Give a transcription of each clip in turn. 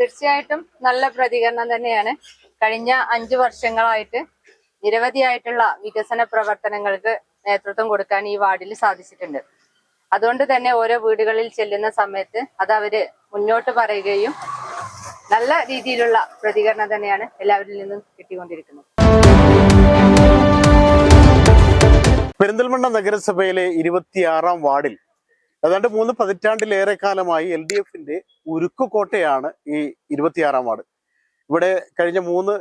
തീർച്ചയായിട്ടും നല്ല പ്രതികരണം തന്നെയാണ്. കഴിഞ്ഞ അഞ്ചു വർഷങ്ങളായിട്ട് നിരവധിയായിട്ടുള്ള വികസന പ്രവർത്തനങ്ങൾക്ക് നേതൃത്വം കൊടുക്കാൻ ഈ വാർഡിൽ സാധിച്ചിട്ടുണ്ട്. അതുകൊണ്ട് തന്നെ ഓരോ വീടുകളിൽ ചെല്ലുന്ന സമയത്ത് അത് അവർ മുന്നോട്ട് പറയുകയും നല്ല രീതിയിലുള്ള പ്രതികരണം തന്നെയാണ് എല്ലാവരിൽ നിന്നും കിട്ടിക്കൊണ്ടിരിക്കുന്നത്. പെരിന്തൽമണ്ണ നഗരസഭയിലെ ഇരുപത്തിയാറാം വാർഡിൽ ഏതാണ്ട് മൂന്ന് പതിറ്റാണ്ടിലേറെ കാലമായി എൽ ഡി എഫിന്റെ ഉരുക്കുകോട്ടയാണ് ഈ ഇരുപത്തിയാറാം വാർഡ്. ഇവിടെ കഴിഞ്ഞ മൂന്ന്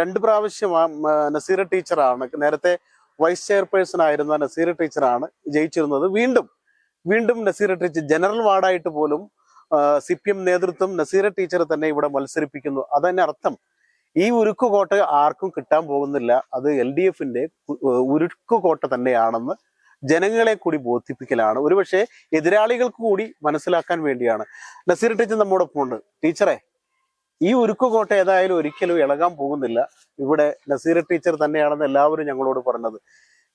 രണ്ട് പ്രാവശ്യം നസീർ ടീച്ചറാണ് നേരത്തെ വൈസ് ചെയർപേഴ്സൺ ആയിരുന്ന നസീർ ടീച്ചറാണ് ജയിച്ചിരുന്നത്. വീണ്ടും വീണ്ടും നസീർ ടീച്ചർ ജനറൽ വാർഡായിട്ട് പോലും സി പി എം നേതൃത്വം നസീർ ടീച്ചർ തന്നെ ഇവിടെ മത്സരിപ്പിക്കുന്നു. അതന്നെ അർത്ഥം. ഈ ഉരുക്കുകോട്ട ആർക്കും കിട്ടാൻ പോകുന്നില്ല. അത് എൽ ഡി എഫിന്റെ ഉരുക്കുകോട്ട തന്നെയാണെന്ന് ജനങ്ങളെ കൂടി ബോധിപ്പിക്കലാണ്. ഒരുപക്ഷെ എതിരാളികൾക്ക് കൂടി മനസ്സിലാക്കാൻ വേണ്ടിയാണ്. നസീർ ടീച്ചർ നമ്മോടൊപ്പം ഉണ്ട്. ടീച്ചറെ ഈ ഉരുക്കുകോട്ട ഏതായാലും ഒരിക്കലും ഇളകാൻ പോകുന്നില്ല. ഇവിടെ നസീർ ടീച്ചർ തന്നെയാണെന്ന് എല്ലാവരും ഞങ്ങളോട് പറഞ്ഞത്.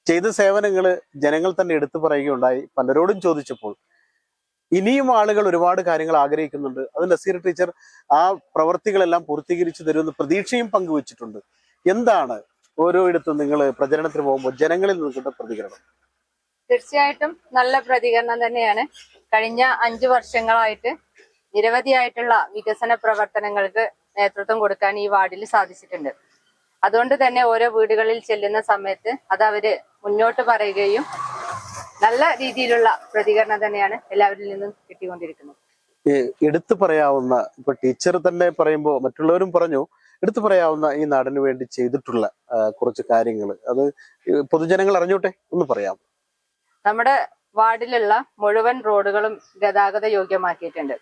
ചെയ്ത സേവനങ്ങൾ ജനങ്ങൾ തന്നെ എടുത്തു പറയുകയുണ്ടായി. പലരോടും ചോദിച്ചപ്പോൾ. ഇനിയും ആളുകൾ ഒരുപാട് കാര്യങ്ങൾ ആഗ്രഹിക്കുന്നുണ്ട്. അത് നസീർ ടീച്ചർ ആ പ്രവർത്തികളെല്ലാം പൂർത്തീകരിച്ചു തരുമെന്ന് പ്രതീക്ഷയും പങ്കുവച്ചിട്ടുണ്ട്. എന്താണ് ഓരോയിടത്തും നിങ്ങൾ പ്രചരണത്തിന് പോകുമ്പോൾ ജനങ്ങളിൽ നിൽക്കുന്ന പ്രതികരണം? തീർച്ചയായിട്ടും നല്ല പ്രതികരണം തന്നെയാണ്. കഴിഞ്ഞ അഞ്ചു വർഷങ്ങളായിട്ട് നിരവധിയായിട്ടുള്ള വികസന പ്രവർത്തനങ്ങൾക്ക് നേതൃത്വം കൊടുക്കാൻ ഈ വാർഡിൽ സാധിച്ചിട്ടുണ്ട്. അതുകൊണ്ട് തന്നെ ഓരോ വീടുകളിൽ ചെല്ലുന്ന സമയത്ത് അത് അവർ മുന്നോട്ട് പറയുകയും നല്ല രീതിയിലുള്ള പ്രതികരണം തന്നെയാണ് എല്ലാവരിൽ നിന്നും കിട്ടിക്കൊണ്ടിരിക്കുന്നത്. എടുത്തു പറയാവുന്ന ഇപ്പൊ ടീച്ചർ തന്നെ പറയുമ്പോൾ മറ്റുള്ളവരും പറഞ്ഞു എടുത്തു പറയാവുന്ന ഈ നാടിന് വേണ്ടി ചെയ്തിട്ടുള്ള കുറച്ച് കാര്യങ്ങൾ അത് പൊതുജനങ്ങൾ അറിഞ്ഞോട്ടെ? ഒന്ന് പറയാം നമ്മുടെ വാർഡിലുള്ള മുഴുവൻ റോഡുകളും ഗതാഗത യോഗ്യമാക്കിയിട്ടുണ്ട്.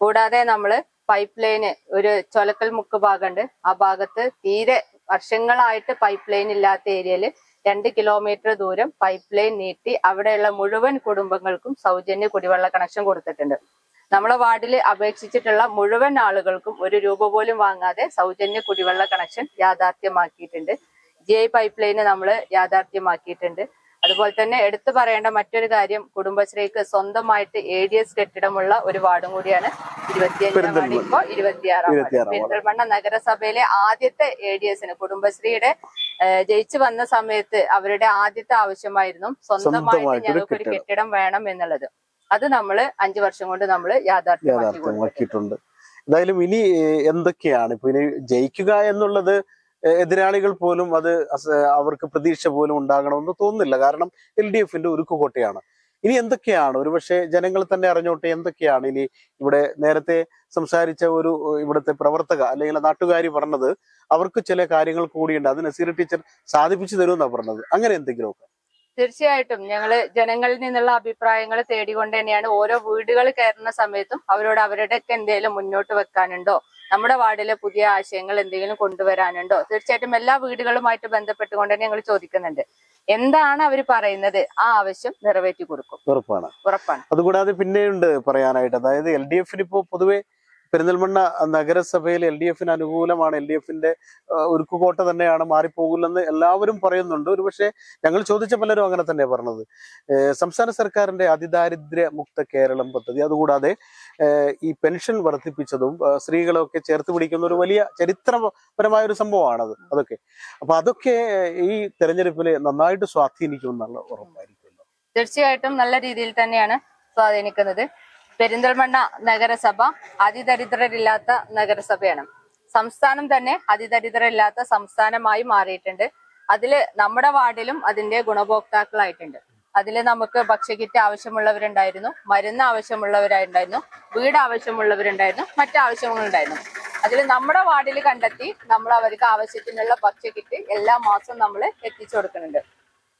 കൂടാതെ നമ്മൾ പൈപ്പ് ലൈന് ഒരു ചൊലക്കൽ മുക്ക് ഭാഗമുണ്ട് ആ ഭാഗത്ത് തീരെ വർഷങ്ങളായിട്ട് പൈപ്പ് ലൈൻ ഇല്ലാത്ത ഏരിയയിൽ രണ്ട് കിലോമീറ്റർ ദൂരം പൈപ്പ് ലൈൻ നീട്ടി അവിടെയുള്ള മുഴുവൻ കുടുംബങ്ങൾക്കും സൗജന്യ കുടിവെള്ള കണക്ഷൻ കൊടുത്തിട്ടുണ്ട്. നമ്മളെ വാർഡിൽ അപേക്ഷിച്ചിട്ടുള്ള മുഴുവൻ ആളുകൾക്കും ഒരു രൂപ പോലും വാങ്ങാതെ സൗജന്യ കുടിവെള്ള കണക്ഷൻ യാഥാർത്ഥ്യമാക്കിയിട്ടുണ്ട്. ജി ഐ പൈപ്പ് ലൈന് നമ്മൾ യാഥാർത്ഥ്യമാക്കിയിട്ടുണ്ട്. അതുപോലെ തന്നെ എടുത്തു പറയേണ്ട മറ്റൊരു കാര്യം കുടുംബശ്രീക്ക് സ്വന്തമായിട്ട് എ ഡി എസ് കെട്ടിടമുള്ള ഒരു വാർഡും കൂടിയാണ് ഇരുപത്തിയഞ്ചാം വാർഡ്. ഇപ്പോ ഇരുപത്തിയാറാം വാർഡ്. ഇരുപത്തിയാറാം പെരിന്തൽമണ്ണ നഗരസഭയിലെ ആദ്യത്തെ എ ഡി എസിന് കുടുംബശ്രീയുടെ ജയിച്ചു വന്ന സമയത്ത് അവരുടെ ആദ്യത്തെ ആവശ്യമായിരുന്നു സ്വന്തമായിട്ട് ഞങ്ങൾക്ക് ഒരു കെട്ടിടം. വേണം എന്നുള്ളത്. അത് നമ്മൾ അഞ്ചു വർഷം കൊണ്ട് നമ്മൾ. യാഥാർത്ഥ്യമാക്കിയിട്ടുണ്ട്. എന്തായാലും ഇനി എന്തൊക്കെയാണ്? ഇപ്പൊ ഇനി ജയിക്കുക എന്നുള്ളത് എതിരാളികൾ പോലും അത് അവർക്ക് പ്രതീക്ഷ പോലും ഉണ്ടാകണമെന്ന് തോന്നുന്നില്ല. കാരണം എൽ ഡി എഫിന്റെ ഉരുക്കുകോട്ടയാണ്. ഇനി എന്തൊക്കെയാണ്? ഒരുപക്ഷെ ജനങ്ങൾ തന്നെ അറിഞ്ഞോട്ടെ എന്തൊക്കെയാണ് ഇനി ഇവിടെ നേരത്തെ സംസാരിച്ച ഒരു ഇവിടുത്തെ പ്രവർത്തക അല്ലെങ്കിൽ നാട്ടുകാരി പറഞ്ഞത് അവർക്ക് ചില കാര്യങ്ങൾ കൂടിയുണ്ട്. അത് നസീർ ടീച്ചർ സാധിപ്പിച്ചു തരുമെന്നാണ് പറഞ്ഞത്. അങ്ങനെ എന്തെങ്കിലുമൊക്കെ തീർച്ചയായിട്ടും. ഞങ്ങൾ ജനങ്ങളിൽ നിന്നുള്ള അഭിപ്രായങ്ങൾ തേടിക്കൊണ്ട് തന്നെയാണ് ഓരോ വീടുകൾ കയറുന്ന സമയത്തും അവരോട് അവരുടെയൊക്കെ എന്തെങ്കിലും മുന്നോട്ട് വെക്കാനുണ്ടോ? നമ്മുടെ വാർഡിലെ പുതിയ ആശയങ്ങൾ എന്തെങ്കിലും കൊണ്ടുവരാനുണ്ടോ? തീർച്ചയായിട്ടും എല്ലാ വീടുകളുമായിട്ട് ബന്ധപ്പെട്ടുകൊണ്ട് തന്നെ ഞങ്ങൾ ചോദിക്കുന്നുണ്ട്. എന്താണ് അവർ പറയുന്നത്? ആ ആവശ്യം നിറവേറ്റി കൊടുക്കും. ഉറപ്പാണ്. ഉറപ്പാണ്. അതുകൂടാതെ പിന്നെയുണ്ട് പറയാനായിട്ട്. അതായത് എൽ ഡി എഫിന് ഇപ്പോൾ പൊതുവെ പെരിന്തൽമണ്ണ നഗരസഭയിൽ എൽ ഡി എഫിന് അനുകൂലമാണ്. എൽ ഡി എഫിന്റെ ഉരുക്കുകോട്ട തന്നെയാണ് മാറിപ്പോകില്ലെന്ന് എല്ലാവരും പറയുന്നുണ്ട്. ഒരുപക്ഷെ ഞങ്ങൾ ചോദിച്ച പലരും അങ്ങനെ തന്നെ പറഞ്ഞത്. സംസ്ഥാന സർക്കാരിന്റെ അതിദാരിദ്ര്യ മുക്ത കേരളം പദ്ധതി അതുകൂടാതെ ഈ പെൻഷൻ വർദ്ധിപ്പിച്ചതും സ്ത്രീകളൊക്കെ ചേർത്ത് പിടിക്കുന്ന ഒരു വലിയ ചരിത്രപരമായ ഒരു സംഭവമാണത് അതൊക്കെ. അപ്പൊ അതൊക്കെ ഈ തെരഞ്ഞെടുപ്പിൽ നന്നായിട്ട് സ്വാധീനിക്കുമെന്നുള്ള ഉറപ്പായിരിക്കുമല്ലോ. തീർച്ചയായിട്ടും നല്ല രീതിയിൽ തന്നെയാണ് സ്വാധീനിക്കുന്നത്. പെരിന്തൽമണ്ണ നഗരസഭ അതിദരിദ്രരില്ലാത്ത നഗരസഭയാണ്. സംസ്ഥാനം തന്നെ അതിദരിദ്രരില്ലാത്ത സംസ്ഥാനമായി മാറിയിട്ടുണ്ട്. അതിൽ നമ്മുടെ വാർഡിലും അതിന്റെ ഗുണഭോക്താക്കളായിട്ടുണ്ട്. അതിൽ നമുക്ക് ഭക്ഷ്യക്കിറ്റ് ആവശ്യമുള്ളവരുണ്ടായിരുന്നു മരുന്ന് ആവശ്യമുള്ളവരായിട്ടുണ്ടായിരുന്നു വീട് ആവശ്യമുള്ളവരുണ്ടായിരുന്നു മറ്റു ആവശ്യങ്ങളുണ്ടായിരുന്നു. അതിൽ നമ്മുടെ വാർഡിൽ കണ്ടെത്തി നമ്മൾ അവർക്ക് ആവശ്യത്തിനുള്ള ഭക്ഷ്യക്കിറ്റ് എല്ലാ മാസവും നമ്മൾ എത്തിച്ചു കൊടുക്കുന്നുണ്ട്.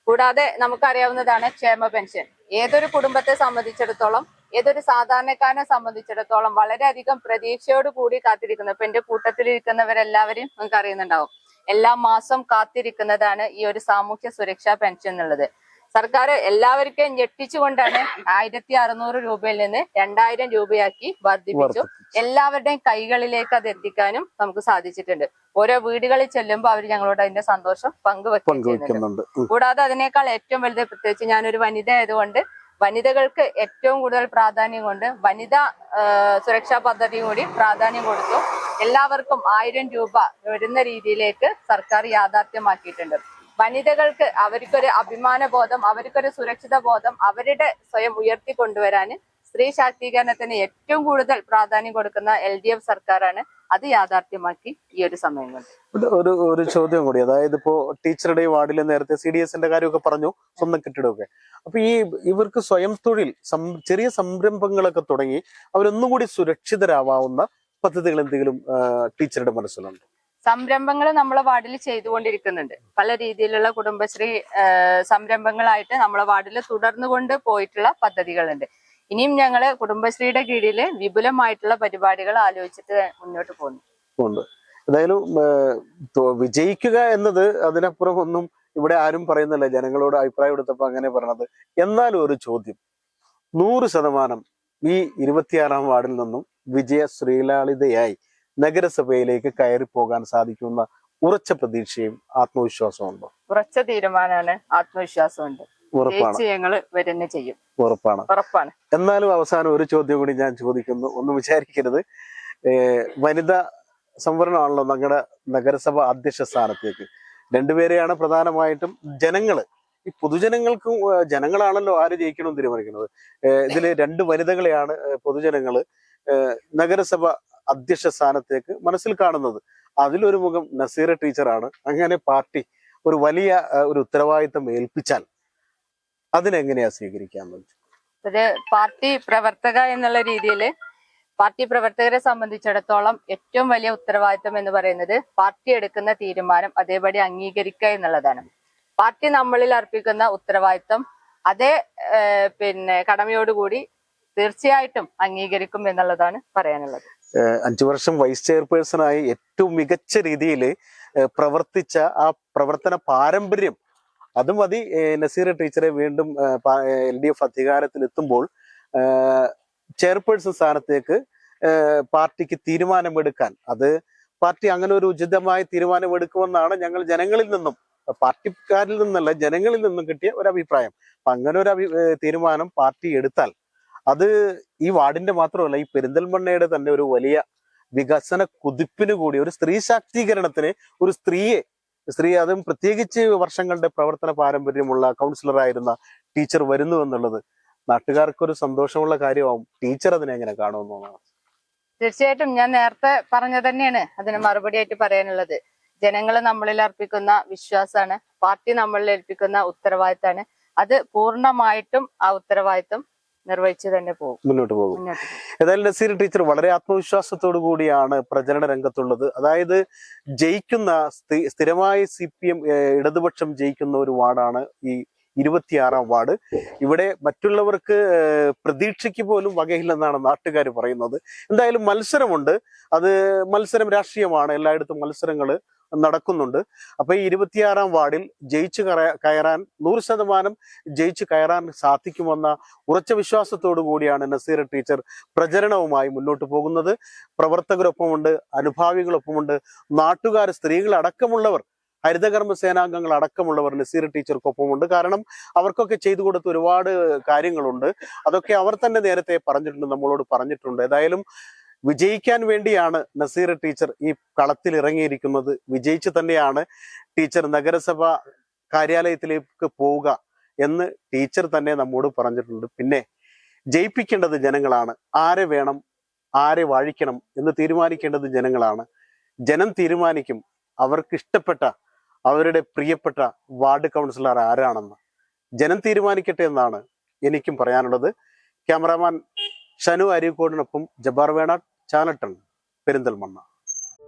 കൂടാതെ നമുക്കറിയാവുന്നതാണ് ക്ഷേമ പെൻഷൻ. ഏതൊരു കുടുംബത്തെ സംബന്ധിച്ചിടത്തോളം ഏതൊരു സാധാരണക്കാരനെ സംബന്ധിച്ചിടത്തോളം വളരെയധികം പ്രതീക്ഷയോട് കൂടി കാത്തിരിക്കുന്നു. ഇപ്പൊ എന്റെ കൂട്ടത്തിലിരിക്കുന്നവരെല്ലാവരെയും നമുക്ക് അറിയുന്നുണ്ടാവും. എല്ലാ മാസം കാത്തിരിക്കുന്നതാണ് ഈ ഒരു സാമൂഹ്യ സുരക്ഷാ പെൻഷൻ എന്നുള്ളത്. സർക്കാർ എല്ലാവർക്കും ഞെട്ടിച്ചുകൊണ്ടാണ് ആയിരത്തി അറുന്നൂറ് രൂപയിൽ നിന്ന് രണ്ടായിരം രൂപയാക്കി വർദ്ധിപ്പിച്ചു. എല്ലാവരുടെയും കൈകളിലേക്ക് അത് എത്തിക്കാനും നമുക്ക് സാധിച്ചിട്ടുണ്ട്. ഓരോ വീടുകളിൽ ചെല്ലുമ്പോൾ അവർ ഞങ്ങളോട് അതിന്റെ സന്തോഷം പങ്കുവെക്കുന്നുണ്ട്. കൂടാതെ അതിനേക്കാൾ ഏറ്റവും വലുത് പ്രത്യേകിച്ച് ഞാനൊരു വനിത ആയതുകൊണ്ട് വനിതകൾക്ക് ഏറ്റവും കൂടുതൽ പ്രാധാന്യം കൊണ്ട് വനിതാ സുരക്ഷാ പദ്ധതിയും കൂടി പ്രാധാന്യം കൊടുത്തു. എല്ലാവർക്കും ആയിരം രൂപ വരുന്ന രീതിയിലേക്ക് സർക്കാർ യാഥാർത്ഥ്യമാക്കിയിട്ടുണ്ട്. വനിതകൾക്ക് അവർക്കൊരു അഭിമാന ബോധം അവർക്കൊരു സുരക്ഷിത ബോധം അവരുടെ സ്വയം ഉയർത്തി കൊണ്ടുവരാൻ സ്ത്രീ ശാക്തീകരണത്തിന് ഏറ്റവും കൂടുതൽ പ്രാധാന്യം കൊടുക്കുന്ന എൽ ഡി എഫ് സർക്കാരാണ്. അത് യാഥാർത്ഥ്യമാക്കി ഈ ഒരു സമയം കൊണ്ട് ഒരു- ഒരു ചോദ്യം കൂടി. അതായത് ഇപ്പോ ടീച്ചറുടെ വാർഡിൽ നേരത്തെ സി ഡി എസിന്റെ കാര്യമൊക്കെ പറഞ്ഞു സ്വന്തം കെട്ടിടമൊക്കെ. അപ്പൊ ഈ ഇവർക്ക് സ്വയം തൊഴിൽ ചെറിയ സംരംഭങ്ങളൊക്കെ തുടങ്ങി അവരൊന്നും കൂടി സുരക്ഷിതരാവാവുന്ന പദ്ധതികൾ എന്തെങ്കിലും ടീച്ചറുടെ മനസ്സിലുണ്ട്? സംരംഭങ്ങൾ നമ്മളെ വാർഡിൽ ചെയ്തുകൊണ്ടിരിക്കുന്നുണ്ട്. പല രീതിയിലുള്ള കുടുംബശ്രീ സംരംഭങ്ങളായിട്ട് നമ്മളെ വാർഡിൽ തുടർന്നുകൊണ്ട് പോയിട്ടുള്ള പദ്ധതികളുണ്ട്. ഇനിയും ഞങ്ങൾ കുടുംബശ്രീയുടെ കീഴിൽ വിപുലമായിട്ടുള്ള പരിപാടികൾ ആലോചിച്ചിട്ട് മുന്നോട്ട് പോകുന്നു. എന്തായാലും വിജയിക്കുക എന്നത് അതിനപ്പുറം ഒന്നും ഇവിടെ ആരും പറയുന്നില്ല. ജനങ്ങളോട് അഭിപ്രായം എടുത്തപ്പോ അങ്ങനെ പറഞ്ഞത് എന്നാലും ഒരു ചോദ്യം. നൂറ് ശതമാനം ഈ ഇരുപത്തിയാറാം വാർഡിൽ നിന്നും വിജയ ശ്രീലാളിതയായി നഗരസഭയിലേക്ക് കയറി പോകാൻ സാധിക്കുന്ന ഉറച്ച പ്രതീക്ഷയും ആത്മവിശ്വാസവും ഉണ്ടോ ഉറച്ച തീരുമാനമാണ് ആത്മവിശ്വാസമുണ്ട്. ഉറപ്പാണ്. വരുന്ന ചെയ്യും. ഉറപ്പാണ്. ഉറപ്പാണ്. എന്നാലും അവസാനം ഒരു ചോദ്യം കൂടി ഞാൻ ചോദിക്കുന്നു. ഒന്ന് വിചാരിക്കരുത്. വനിത സംവരണമാണല്ലോ നമ്മുടെ നഗരസഭ അധ്യക്ഷ സ്ഥാനത്തേക്ക്. രണ്ടുപേരെയാണ് പ്രധാനമായിട്ടും ജനങ്ങൾ. ഈ പൊതുജനങ്ങൾക്കും ജനങ്ങളാണല്ലോ ആര് ജയിക്കണമെന്ന് തീരുമാനിക്കുന്നത്. ഇതിൽ ഇതിൽ രണ്ട് വനിതകളെയാണ് പൊതുജനങ്ങൾ നഗരസഭ അധ്യക്ഷ സ്ഥാനത്തേക്ക് മനസ്സിൽ കാണുന്നത്. അതിലൊരു മുഖം നസീറ ടീച്ചറാണ്. അങ്ങനെ പാർട്ടി ഒരു വലിയ ഒരു ഉത്തരവാദിത്തം ഏൽപ്പിച്ചാൽ അതിനെങ്ങനെയാ സ്വീകരിക്കാൻ ഒരു പാർട്ടി പ്രവർത്തക എന്നുള്ള രീതിയിൽ പാർട്ടി പ്രവർത്തകരെ സംബന്ധിച്ചിടത്തോളം ഏറ്റവും വലിയ ഉത്തരവാദിത്വം എന്ന് പറയുന്നത് പാർട്ടി എടുക്കുന്ന തീരുമാനം അതേപടി അംഗീകരിക്കുക എന്നുള്ളതാണ്. പാർട്ടി നമ്മളിൽ അർപ്പിക്കുന്ന ഉത്തരവാദിത്വം അതേ പിന്നെ കടമയോടുകൂടി തീർച്ചയായിട്ടും അംഗീകരിക്കും എന്നുള്ളതാണ് പറയാനുള്ളത്. അഞ്ചു വർഷം വൈസ് ചെയർപേഴ്സണായി ഏറ്റവും മികച്ച രീതിയിൽ പ്രവർത്തിച്ച ആ പ്രവർത്തന പാരമ്പര്യം അത് മതി. നസീർ ടീച്ചറെ വീണ്ടും എൽ ഡി എഫ് അധികാരത്തിൽ എത്തുമ്പോൾ ചെയർപേഴ്സൺ സ്ഥാനത്തേക്ക് പാർട്ടിക്ക് തീരുമാനമെടുക്കാൻ. അത് പാർട്ടി അങ്ങനെ ഒരു ഉചിതമായ തീരുമാനമെടുക്കുമെന്നാണ് ഞങ്ങൾ ജനങ്ങളിൽ നിന്നും പാർട്ടിക്കാരിൽ നിന്നല്ല ജനങ്ങളിൽ നിന്നും കിട്ടിയ ഒരു അഭിപ്രായം അങ്ങനെ ഒരു അഭി തീരുമാനം പാർട്ടി എടുത്താൽ അത് ഈ വാർഡിന്റെ മാത്രമല്ല ഈ പെരിന്തൽമണ്ണയുടെ തന്നെ ഒരു വലിയ വികസന കുതിപ്പിന് കൂടി ഒരു സ്ത്രീ ശാക്തീകരണത്തിന് ഒരു സ്ത്രീയെ സ്ത്രീ അതും പ്രത്യേകിച്ച് വർഷങ്ങളുടെ പ്രവർത്തന പാരമ്പര്യമുള്ള കൗൺസിലറായിരുന്ന ടീച്ചർ വരുന്നു എന്നുള്ളത് നാട്ടുകാർക്ക് ഒരു സന്തോഷമുള്ള കാര്യമാവും. ടീച്ചർ അതിനെ എങ്ങനെ കാണുമെന്നാണ് തീർച്ചയായിട്ടും ഞാൻ നേരത്തെ പറഞ്ഞ തന്നെയാണ്. അതിന് മറുപടിയായിട്ട് പറയാനുള്ളത്. ജനങ്ങൾ നമ്മളിൽ അർപ്പിക്കുന്ന വിശ്വാസമാണ്. പാർട്ടി നമ്മളിൽ ഏൽപ്പിക്കുന്ന ഉത്തരവാദിത്തമാണ്. അത് പൂർണമായിട്ടും ആ ഉത്തരവാദിത്തം നിർവഹിച്ചു തന്നെ പോകും. മുന്നോട്ട് പോകും. ഏതായാലും നസീർ ടീച്ചർ വളരെ ആത്മവിശ്വാസത്തോടു കൂടിയാണ് പ്രചരണ രംഗത്തുള്ളത്. അതായത് ജയിക്കുന്ന സ്ഥിരമായ സി പി എം ഇടതുപക്ഷം ജയിക്കുന്ന ഒരു വാർഡാണ് ഈ ഇരുപത്തിയാറാം വാർഡ്. ഇവിടെ മറ്റുള്ളവർക്ക് പ്രതീക്ഷയ്ക്ക് പോലും വകയില്ലെന്നാണ് നാട്ടുകാർ പറയുന്നത്. എന്തായാലും മത്സരമുണ്ട്. അത് മത്സരം രാഷ്ട്രീയമാണ്. എല്ലായിടത്തും മത്സരങ്ങൾ നടക്കുന്നുണ്ട്. അപ്പൊ ഈ ഇരുപത്തിയാറാം വാർഡിൽ ജയിച്ചു കയറാൻ നൂറ് ശതമാനം ജയിച്ചു കയറാൻ സാധിക്കുമെന്ന ഉറച്ച വിശ്വാസത്തോടു കൂടിയാണ് നസീർ ടീച്ചർ പ്രചരണവുമായി മുന്നോട്ട് പോകുന്നത്. പ്രവർത്തകരൊപ്പമുണ്ട് അനുഭാവികളൊപ്പമുണ്ട്. നാട്ടുകാർ സ്ത്രീകൾ അടക്കമുള്ളവർ ഹരിതകർമ്മ സേനാംഗങ്ങൾ അടക്കമുള്ളവർ നസീർ ടീച്ചർക്കൊപ്പമുണ്ട്. കാരണം അവർക്കൊക്കെ ചെയ്തു കൊടുത്ത ഒരുപാട് കാര്യങ്ങളുണ്ട്. അതൊക്കെ അവർ തന്നെ നേരത്തെ പറഞ്ഞിട്ടുണ്ട് നമ്മളോട് പറഞ്ഞിട്ടുണ്ട്. ഏതായാലും വിജയിക്കാൻ വേണ്ടിയാണ് നസീർ ടീച്ചർ ഈ കളത്തിൽ ഇറങ്ങിയിരിക്കുന്നത്. വിജയിച്ച് തന്നെയാണ് ടീച്ചർ നഗരസഭ കാര്യാലയത്തിലേക്ക് പോവുക എന്ന് ടീച്ചർ തന്നെ നമ്മോട് പറഞ്ഞിട്ടുണ്ട്. പിന്നെ ജയിപ്പിക്കേണ്ടത് ജനങ്ങളാണ്. ആരെ വേണം ആരെ വാഴിക്കണം എന്ന് തീരുമാനിക്കേണ്ടത് ജനങ്ങളാണ്. ജനം തീരുമാനിക്കും അവർക്ക് ഇഷ്ടപ്പെട്ട അവരുടെ പ്രിയപ്പെട്ട വാർഡ് കൗൺസിലർ ആരാണെന്ന്. ജനം തീരുമാനിക്കട്ടെ എന്നാണ് എനിക്കും പറയാനുള്ളത്. ക്യാമറാമാൻ ഷനു അരീക്കോടിനൊപ്പം ജബ്ബാർ വേണാട്. ചാലട്ടൺ പെരിന്തൽമണ്ണ.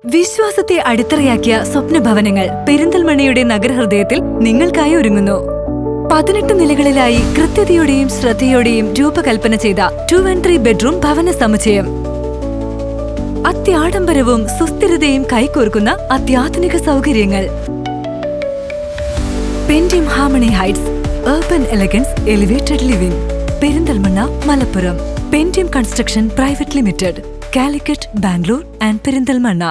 വിശ്വാസത്തെ അടിത്തറയാക്കിയ സ്വപ്ന ഭവനങ്ങൾ പെരിന്തൽമണ്ണയുടെ നഗരഹൃദയത്തിൽ നിങ്ങൾക്കായി ഒരുങ്ങുന്നു. പതിനെട്ട് നിലകളിലായി കൃത്യതയോടെയും ശ്രദ്ധയോടെയും രൂപകൽപ്പന ചെയ്ത ടു ആൻഡ് ത്രീ ബെഡ്റൂം ഭവന സമുച്ചയം. അത്യാഡംബരവും സുസ്ഥിരതയും കൈകോർക്കുന്ന അത്യാധുനിക സൗകര്യങ്ങൾ. Pendium harmony heights urban elegance elevated living Perinthalmanna Malappuram. Pendium construction private limited Calicut Bangalore and Perinthalmanna.